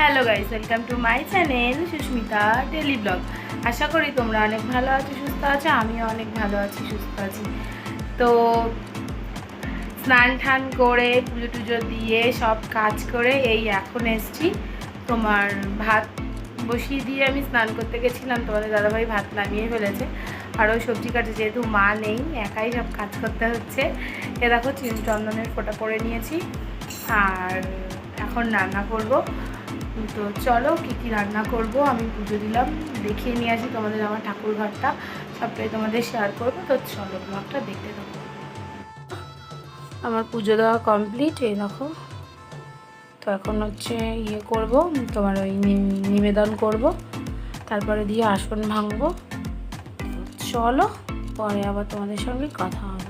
Hello guys welcome to my channel Susmita daily vlog আশা করি তোমরা অনেক ভালো আছো, সুস্থ আছো, আমিও অনেক ভালো আছি, সুস্থ আছি। তো স্নান টান করে, পুজো টুজো দিয়ে, সব কাজ করে এই এখন এসছি। তোমার ভাত বসিয়ে দিয়ে আমি স্নান করতে গেছিলাম, তোমাদের দাদাভাই ভাত নামিয়ে ফেলেছে। আরও সবজি কাটে যেহেতু মা নেই, একাই সব কাজ করতে হচ্ছে। এ দেখো চিন চন্দনের ফোঁটা করে নিয়েছি। আর এখন রান্না করব। তো চলো কী কী রান্না করব? আমি পুজো দিলাম, দেখিয়ে নিয়ে আসি তোমাদের আমার ঠাকুর ঘরটা। সবটাই তোমাদের শেয়ার করব। তো চলো ব্লগটা দেখতে থাকো। আমার পুজো দেওয়া কমপ্লিট এই দেখো। তো এখন হচ্ছে ইয়ে করব, তোমার ওই নিবেদন করব। তারপরে দিয়ে আসন ভাঙবো। চলো, পরে আবার তোমাদের সঙ্গে কথা হবে।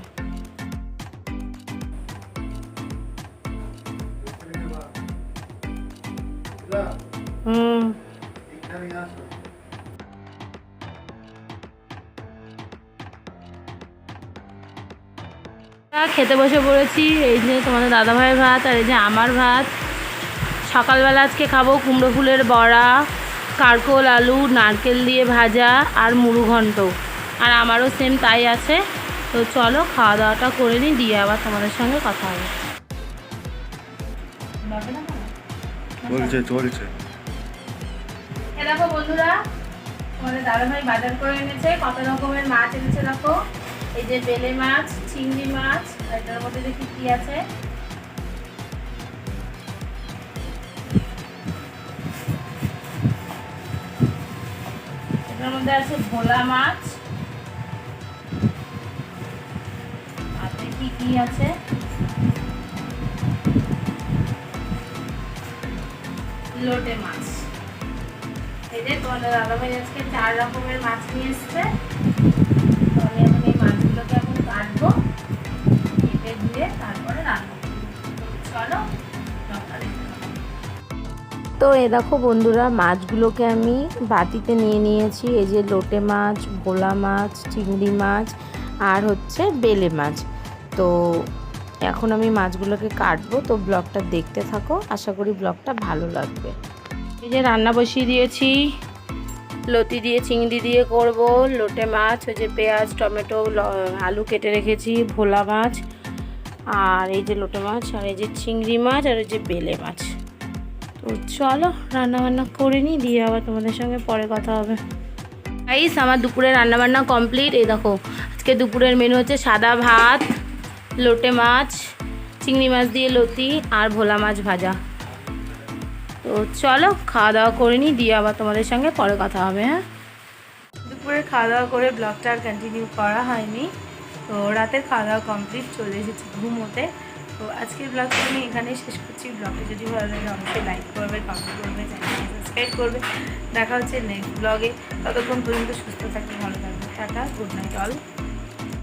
হুম খেতে বসে পড়েছি, এই যে তোমাদের দাদাভাইয়ের ভাত আর এই যে আমার ভাত। সকালবেলা আজকে খাব কুমড়ো ফুলের বড়া, কারকোল, আলু, নারকেল দিয়ে ভাজা আর মুড়ু ঘন্ট। আর আমারও সেম তাই আছে। তো চলো খাওয়া দাওয়াটা করে নিই, দিয়ে আবার তোমাদের সঙ্গে কথা হবে। চলছে। চলছে দেখো বন্ধুরা আমাদের দাদাভাই বাজার করে এনেছে, কত রকমের মাছ এনেছে দেখো। এই যে বেলে মাছ, চিংড়ি মাছ এটার মধ্যে দেখি কি আছে। এটার মধ্যে আছে ভোলা মাছ। আর দেখি কি আছে। লোটে মাছ। এই যে তোমাদের দাদাভাই আজকে চার রকমের মাছ নিয়ে এসছে। তো আমি এখন এই মাছগুলোকে এখন কাটবো, কেটে দিয়ে তারপরে রান্না চলো। তো এ দেখো বন্ধুরা, মাছগুলোকে আমি বাটিতে নিয়ে নিয়েছি। এই যে লোটে মাছ, ভোলা মাছ, চিংড়ি মাছ, আর হচ্ছে বেলে মাছ। তো এখন আমি মাছগুলোকে কাটবো, তো ব্লগটা দেখতে থাকো। আশা করি ব্লগটা ভালো লাগবে। এই যে রান্না বসিয়ে দিয়েছি, লতি দিয়ে, চিংড়ি দিয়ে করব, লোটে মাছ, ওই যে পেঁয়াজ, টমেটো আলু কেটে রেখেছি, ভোলা মাছ, আর এই যে লোটে মাছ, আর এই যে চিংড়ি মাছ, আর এই যে বেলে মাছ। তো চলো রান্না বান্না করে নিই, দিয়ে আবার তোমাদের সঙ্গে পরে কথা হবে। গাইস আমার দুপুরে রান্নাবান্না কমপ্লিট এই দেখো, আজকে দুপুরের মেনু হচ্ছে সাদা ভাত লোটে মাছ, চিংড়ি মাছ দিয়ে লতি আর ভোলা মাছ ভাজা। তো চলো, খাওয়া দাওয়া করে নিই, দিয়ে আবার তোমাদের সঙ্গে পরে কথা হবে হ্যাঁ? দুপুরে খাওয়া দাওয়া করে ব্লগটা আর কন্টিনিউ করা হয়নি। তো রাতের খাওয়া দাওয়া কমপ্লিট চলে এসেছি ঘুমোতে। তো আজকের ব্লগটা আমি এখানেই শেষ করছি। ব্লগটা যদি ভালো লাগে, অবশ্যই লাইক করবে কমেন্ট করবে সাবস্ক্রাইব করবে। দেখা হচ্ছে নেক্সট ব্লগে ততক্ষণ পর্যন্ত সুস্থ থাকবে, ভালো থাকবে। Tata good night all